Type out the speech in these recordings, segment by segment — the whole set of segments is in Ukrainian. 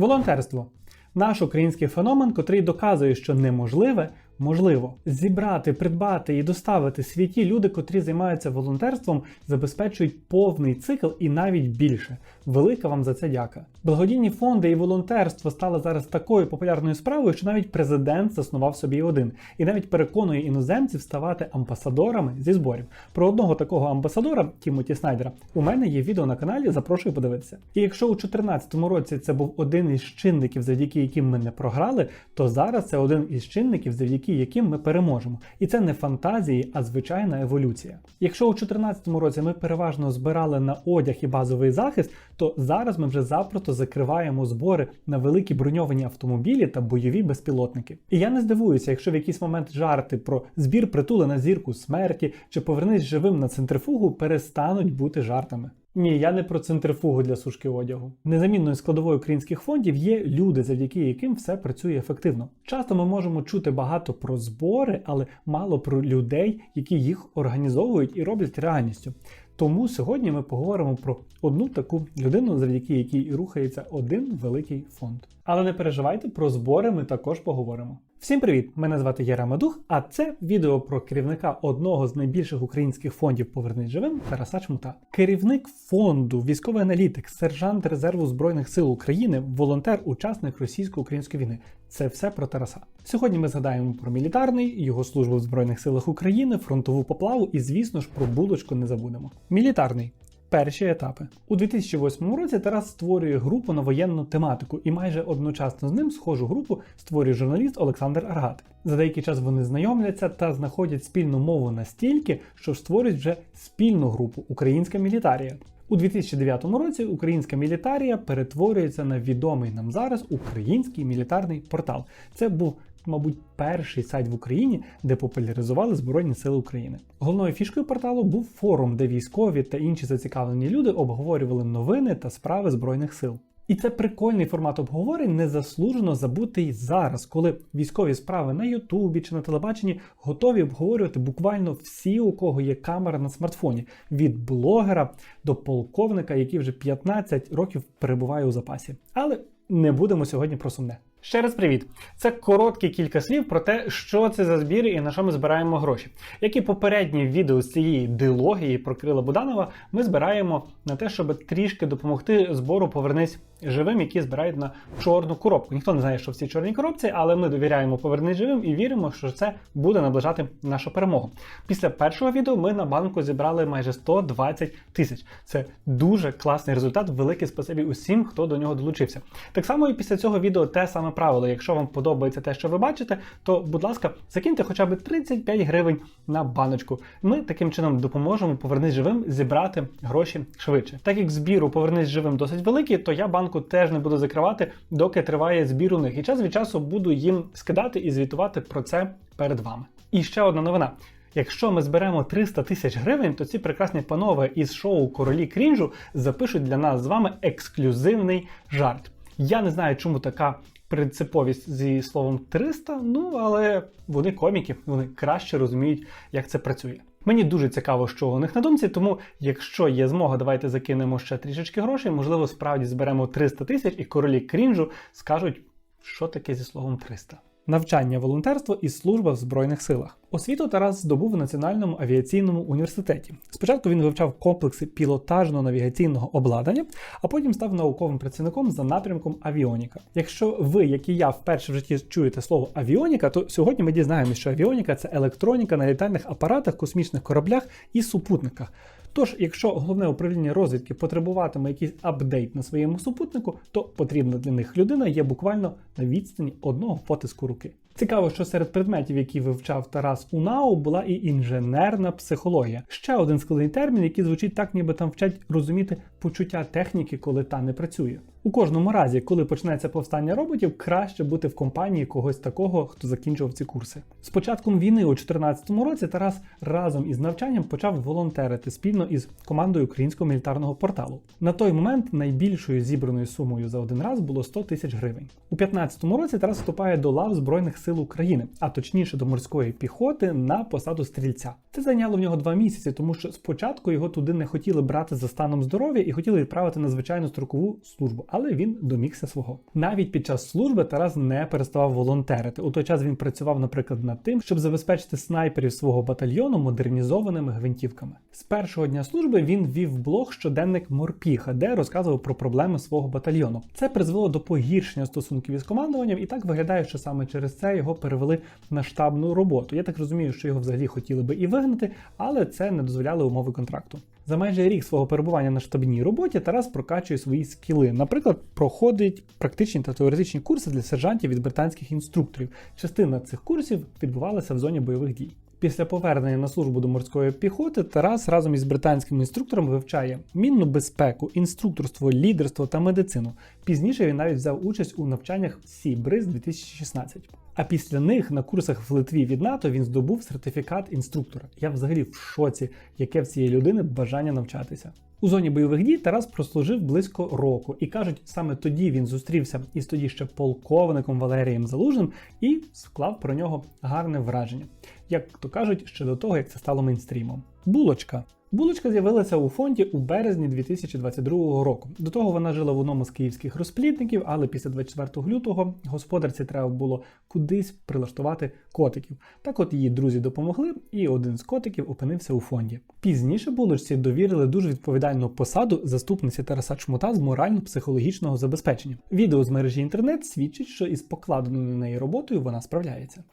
Волонтерство. Наш український феномен, котрий доказує, що неможливе можливо. Зібрати, придбати і доставити світі люди, котрі займаються волонтерством, забезпечують повний цикл і навіть більше. Велика вам за це дяка. Благодійні фонди і волонтерство стали зараз такою популярною справою, що навіть президент заснував собі один і навіть переконує іноземців ставати амбасадорами зі зборів. Про одного такого амбасадора, Тімоті Снайдера, у мене є відео на каналі. Запрошую подивитися. І якщо у 2014 році це був один із чинників, завдяки яким ми не програли, то зараз це один із чинників, завдяки яким ми переможемо. І це не фантазії, а звичайна еволюція. Якщо у 2014 році ми переважно збирали на одяг і базовий захист, то зараз ми вже запросто закриваємо збори на великі броньовані автомобілі та бойові безпілотники. І я не здивуюся, якщо в якийсь момент жарти про збір притули на зірку смерті чи повернись живим на центрифугу перестануть бути жартами. Ні, я не про центрифугу для сушки одягу. Незамінною складовою українських фондів є люди, завдяки яким все працює ефективно. Часто ми можемо чути багато про збори, але мало про людей, які їх організовують і роблять реальністю. Тому сьогодні ми поговоримо про одну таку людину, завдяки якій рухається один великий фонд. Але не переживайте, про збори ми також поговоримо. Всім привіт! Мене звати Яра Медух, а це відео про керівника одного з найбільших українських фондів Повернись живим Тараса Чмута. Керівник фонду, військовий аналітик, сержант резерву Збройних сил України, волонтер, учасник російсько-української війни. Це все про Тараса. Сьогодні ми згадаємо про мілітарний, його службу в Збройних силах України, фронтову поплаву і, звісно ж, про булочку не забудемо. Мілітарний. Перші етапи у 2008 році Тарас створює групу на воєнну тематику, і майже одночасно з ним схожу групу створює журналіст Олександр Аргат. За деякий час вони знайомляться та знаходять спільну мову настільки, що створюють вже спільну групу Українська мілітарія. У 2009 році українська мілітарія перетворюється на відомий нам зараз український мілітарний портал. Це був мабуть, перший сайт в Україні, де популяризували Збройні Сили України. Головною фішкою порталу був форум, де військові та інші зацікавлені люди обговорювали новини та справи Збройних сил. І це прикольний формат обговорень, незаслужено забутий зараз, коли військові справи на Ютубі чи на телебаченні готові обговорювати буквально всі, у кого є камера на смартфоні, від блогера до полковника, який вже 15 років перебуває у запасі. Але не будемо сьогодні про сумне. Ще раз привіт! Це короткі кілька слів про те, що це за збір і на що ми збираємо гроші. Як і попередні відео з цієї дилогії про Крила Буданова, ми збираємо на те, щоб трішки допомогти збору Повернись живим, які збирають на чорну коробку. Ніхто не знає, що в цій чорній коробці, але ми довіряємо Повернись живим і віримо, що це буде наближати нашу перемогу. Після першого відео ми на банку зібрали майже 120 тисяч. Це дуже класний результат. Велике спасибі усім, хто до нього долучився. Так само і після цього відео те саме саме правило. Якщо вам подобається те, що ви бачите, то, будь ласка, закиньте хоча б 35 гривень на баночку. Ми таким чином допоможемо повернись живим зібрати гроші швидше. Так як збір у повернись живим досить великий, то я банку теж не буду закривати, доки триває збір у них. І час від часу буду їм скидати і звітувати про це перед вами. І ще одна новина. Якщо ми зберемо 300 тисяч гривень, то ці прекрасні панове із шоу Королі Крінжу запишуть для нас з вами ексклюзивний жарт. Я не знаю, чому така принциповість зі словом 300, ну але вони коміки, вони краще розуміють, як це працює. Мені дуже цікаво, що у них на думці, тому якщо є змога, давайте закинемо ще трішечки грошей. Можливо, справді зберемо 300 тисяч, і королі крінжу скажуть, що таке зі словом 300 навчання, волонтерство і служба в Збройних силах. Освіту Тарас здобув у Національному авіаційному університеті. Спочатку він вивчав комплекси пілотажно-навігаційного обладнання, а потім став науковим працівником за напрямком авіоніка. Якщо ви, як і я, вперше в житті чуєте слово авіоніка, то сьогодні ми дізнаємося, що авіоніка це електроніка на літальних апаратах, космічних кораблях і супутниках. Тож, якщо головне управління розвідки потребуватиме якийсь апдейт на своєму супутнику, то потрібна для них людина є буквально на відстані одного потиску руки. Цікаво, що серед предметів, які вивчав Тарас Унау, була і інженерна психологія. Ще один складний термін, який звучить так, ніби там вчать розуміти почуття техніки, коли та не працює. У кожному разі, коли почнеться повстання роботів, краще бути в компанії когось такого, хто закінчував ці курси. З початком війни у 2014 році Тарас разом із навчанням почав волонтерити спільно із командою українського мілітарного порталу. На той момент найбільшою зібраною сумою за один раз було 100 тисяч гривень. У 2015 році Тарас вступає до лав Збройних сил України, а точніше до морської піхоти на посаду стрільця. Це зайняло в нього два місяці, тому що спочатку його туди не хотіли брати за станом здоров'я і хотіли відправити на звичайну строкову службу але він домігся свого. Навіть під час служби Тарас не переставав волонтерити. У той час він працював, наприклад, над тим, щоб забезпечити снайперів свого батальйону модернізованими гвинтівками. З першого дня служби він вів блог щоденник Морпіха, де розказував про проблеми свого батальйону. Це призвело до погіршення стосунків із командуванням, і так виглядає, що саме через це його перевели на штабну роботу. Я так розумію, що його взагалі хотіли би і вигнати, але це не дозволяли умови контракту. За майже рік свого перебування на штабній роботі Тарас прокачує свої скіли. Наприклад, проходить практичні та теоретичні курси для сержантів від британських інструкторів. Частина цих курсів відбувалася в зоні бойових дій. Після повернення на службу до морської піхоти Тарас разом із британським інструктором вивчає мінну безпеку, інструкторство, лідерство та медицину. Пізніше він навіть взяв участь у навчаннях Сі Бриз 2016. А після них на курсах в Литві від НАТО він здобув сертифікат інструктора. Я взагалі в шоці, яке в цієї людини бажання навчатися. У зоні бойових дій Тарас прослужив близько року, і кажуть, саме тоді він зустрівся із тоді ще полковником Валерієм Залужним і склав про нього гарне враження. Як то кажуть, ще до того, як це стало мейнстрімом. Булочка. Булочка з'явилася у фонді у березні 2022 року. До того вона жила в одному з київських розплідників, але після 24 лютого господарці треба було кудись прилаштувати котиків. Так от її друзі допомогли, і один з котиків опинився у фонді. Пізніше булочці довірили дуже відповідальну посаду заступниці Тараса Чмута з морально-психологічного забезпечення. Відео з мережі інтернет свідчить, що із покладеною на неї роботою вона справляється.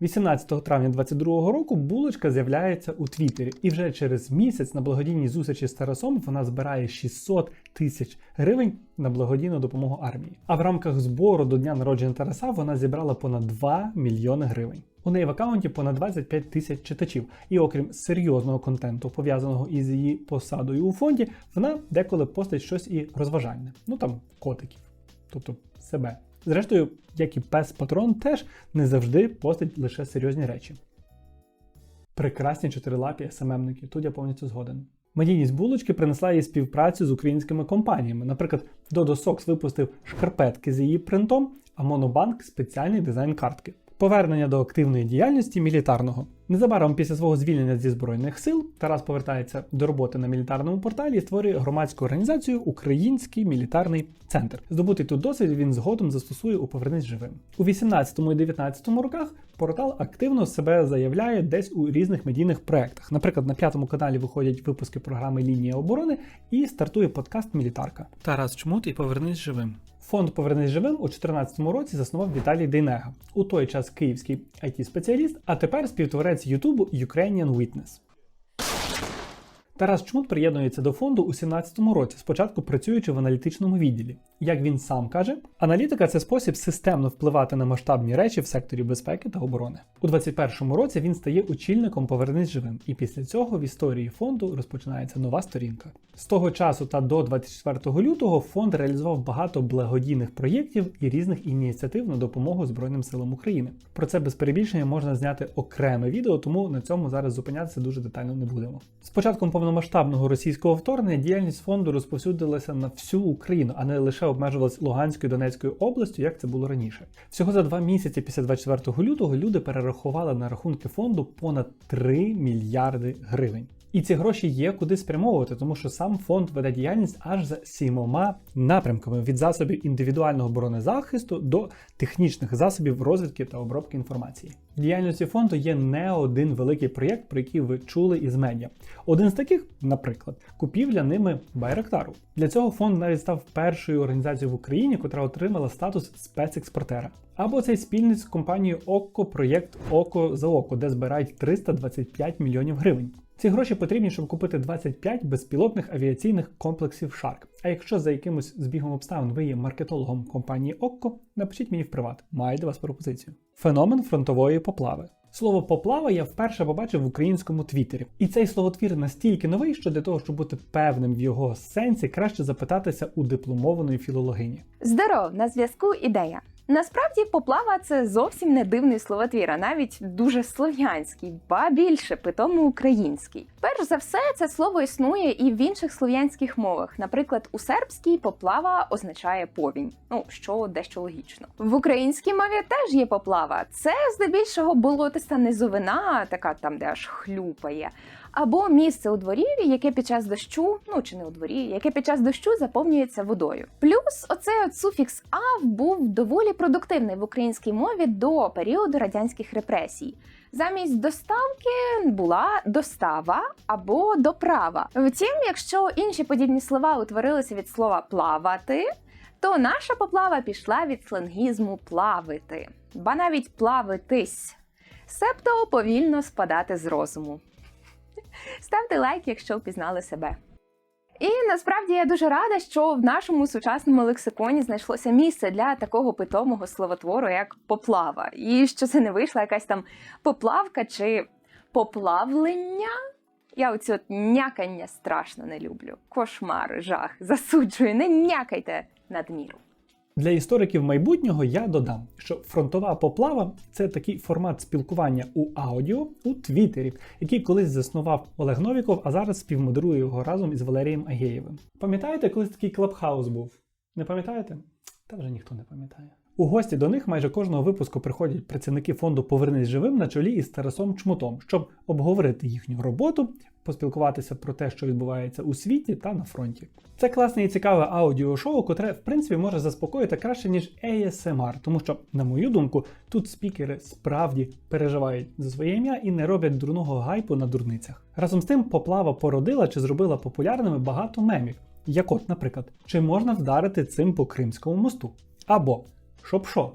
18 травня 2022 року булочка з'являється у Твіттері, і вже через місяць на благодійній зустрічі з Тарасом вона збирає 600 тисяч гривень на благодійну допомогу армії. А в рамках збору до дня народження Тараса вона зібрала понад 2 мільйони гривень. У неї в аккаунті понад 25 тисяч читачів, і окрім серйозного контенту, пов'язаного із її посадою у фонді, вона деколи постить щось і розважальне. Ну там котиків, тобто себе. Зрештою, як і пес патрон, теж не завжди постить лише серйозні речі. Прекрасні чотирилапі СММники, тут я повністю згоден. Медійність булочки принесла їй співпрацю з українськими компаніями. Наприклад, Dodo Socks випустив шкарпетки з її принтом, а Monobank спеціальний дизайн картки. Повернення до активної діяльності мілітарного. Незабаром після свого звільнення зі збройних сил Тарас повертається до роботи на мілітарному порталі і створює громадську організацію Український мілітарний центр. Здобутий тут досвід він згодом застосує у Повернись живим. У 18 і 19 роках портал активно себе заявляє десь у різних медійних проектах. Наприклад, на п'ятому каналі виходять випуски програми Лінія оборони і стартує подкаст Мілітарка. Тарас Чмут і Повернись живим. Фонд Повернись живим у 2014 році заснував Віталій Дейнега. У той час київський it спеціаліст а тепер співтворець Ютубу Ukrainian Witness. Тарас Чмут приєднується до фонду у 2017 році, спочатку працюючи в аналітичному відділі. Як він сам каже, аналітика це спосіб системно впливати на масштабні речі в секторі безпеки та оборони. У 2021 році він стає очільником Повернись живим, і після цього в історії фонду розпочинається нова сторінка. З того часу та до 24 лютого фонд реалізував багато благодійних проєктів і різних ініціатив на допомогу Збройним силам України. Про це без перебільшення можна зняти окреме відео, тому на цьому зараз зупинятися дуже детально не будемо. З початком повномасштабного російського вторгнення діяльність фонду розповсюдилася на всю Україну, а не лише обмежувалась Луганською Донецькою областю, як це було раніше. Всього за два місяці після 24 лютого люди перерахували на рахунки фонду понад 3 мільярди гривень. І ці гроші є куди спрямовувати, тому що сам фонд веде діяльність аж за сімома напрямками: від засобів індивідуального бронезахисту до технічних засобів розвідки та обробки інформації. В діяльності фонду є не один великий проєкт, про який ви чули із медіа. Один з таких, наприклад, купівля ними Байрактару. Для цього фонд навіть став першою організацією в Україні, котра отримала статус спецекспортера. Або цей спільний з компанією ОККО проєкт Око за око, де збирають 325 мільйонів гривень. Ці гроші потрібні, щоб купити 25 безпілотних авіаційних комплексів Shark. А якщо за якимось збігом обставин ви є маркетологом компанії Окко, напишіть мені в приват, маю до вас пропозицію. Феномен фронтової поплави. Слово поплава я вперше побачив в українському твіттері. І цей словотвір настільки новий, що для того, щоб бути певним в його сенсі, краще запитатися у дипломованої філологині. Здоров, на зв'язку ідея. Насправді поплава це зовсім не дивний словотвір, а навіть дуже слов'янський, ба більше питому український. Перш за все, це слово існує і в інших слов'янських мовах. Наприклад, у сербській поплава означає повінь, ну що дещо логічно. В українській мові теж є поплава. Це здебільшого болотиста низовина, така там, де аж хлюпає. Або місце у дворі, яке під час дощу, ну чи не у дворі, яке під час дощу заповнюється водою. Плюс оцей от суфікс ав був доволі продуктивний в українській мові до періоду радянських репресій. Замість доставки була достава або доправа. Втім, якщо інші подібні слова утворилися від слова плавати, то наша поплава пішла від сленгізму плавити, ба навіть плавитись, себто повільно спадати з розуму. Ставте лайк, якщо впізнали себе. І насправді я дуже рада, що в нашому сучасному лексиконі знайшлося місце для такого питомого словотвору, як поплава, і що це не вийшла якась там поплавка чи поплавлення. Я оці от някання страшно не люблю. Кошмар, жах, засуджую, не някайте надміру. Для істориків майбутнього я додам, що фронтова поплава це такий формат спілкування у аудіо у Твіттері, який колись заснував Олег Новіков, а зараз співмодерує його разом із Валерієм Агєєвим. Пам'ятаєте, колись такий клабхаус був? Не пам'ятаєте? Та вже ніхто не пам'ятає. У гості до них майже кожного випуску приходять працівники фонду Повернись живим на чолі із Тарасом Чмутом, щоб обговорити їхню роботу, поспілкуватися про те, що відбувається у світі та на фронті. Це класне і цікаве аудіошоу, котре в принципі може заспокоїти краще ніж ASMR, тому що, на мою думку, тут спікери справді переживають за своє ім'я і не роблять дурного гайпу на дурницях. Разом з тим, поплава породила чи зробила популярними багато мемів. Як от, наприклад, чи можна вдарити цим по Кримському мосту? Або щоб що?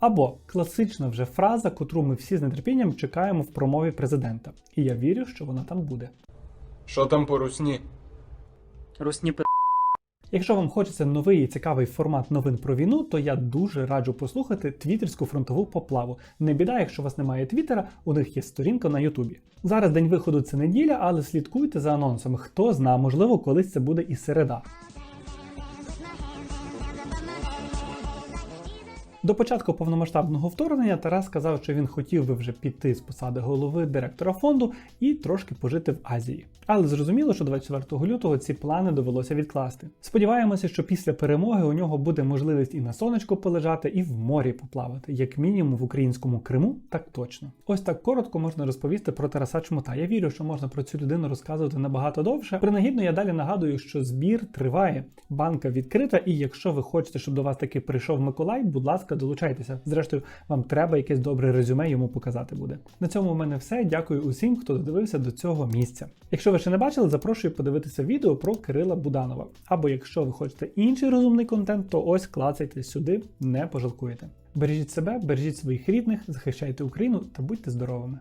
Або класична вже фраза, котру ми всі з нетерпінням чекаємо в промові президента. І я вірю, що вона там буде. Що там по русні? Русні пи... Якщо вам хочеться новий і цікавий формат новин про війну, то я дуже раджу послухати твіттерську фронтову поплаву. Не біда, якщо у вас немає твіттера, у них є сторінка на Ютубі. Зараз день виходу це неділя, але слідкуйте за анонсами. Хто зна, можливо, колись це буде і середа. До початку повномасштабного вторгнення Тарас сказав, що він хотів би вже піти з посади голови директора фонду і трошки пожити в Азії. Але зрозуміло, що 24 лютого ці плани довелося відкласти. Сподіваємося, що після перемоги у нього буде можливість і на сонечку полежати, і в морі поплавати, як мінімум в українському Криму, так точно. Ось так коротко можна розповісти про Тараса Чмута. Я вірю, що можна про цю людину розказувати набагато довше. Принагідно я далі нагадую, що збір триває, банка відкрита, і якщо ви хочете, щоб до вас таки прийшов Миколай, будь ласка, долучайтеся. Зрештою, вам треба якесь добре резюме йому показати буде. На цьому в мене все. Дякую усім, хто додивився до цього місця. Якщо ви ще не бачили, запрошую подивитися відео про Кирила Буданова. Або якщо ви хочете інший розумний контент, то ось клацайте сюди, не пожалкуєте. Бережіть себе, бережіть своїх рідних, захищайте Україну та будьте здоровими.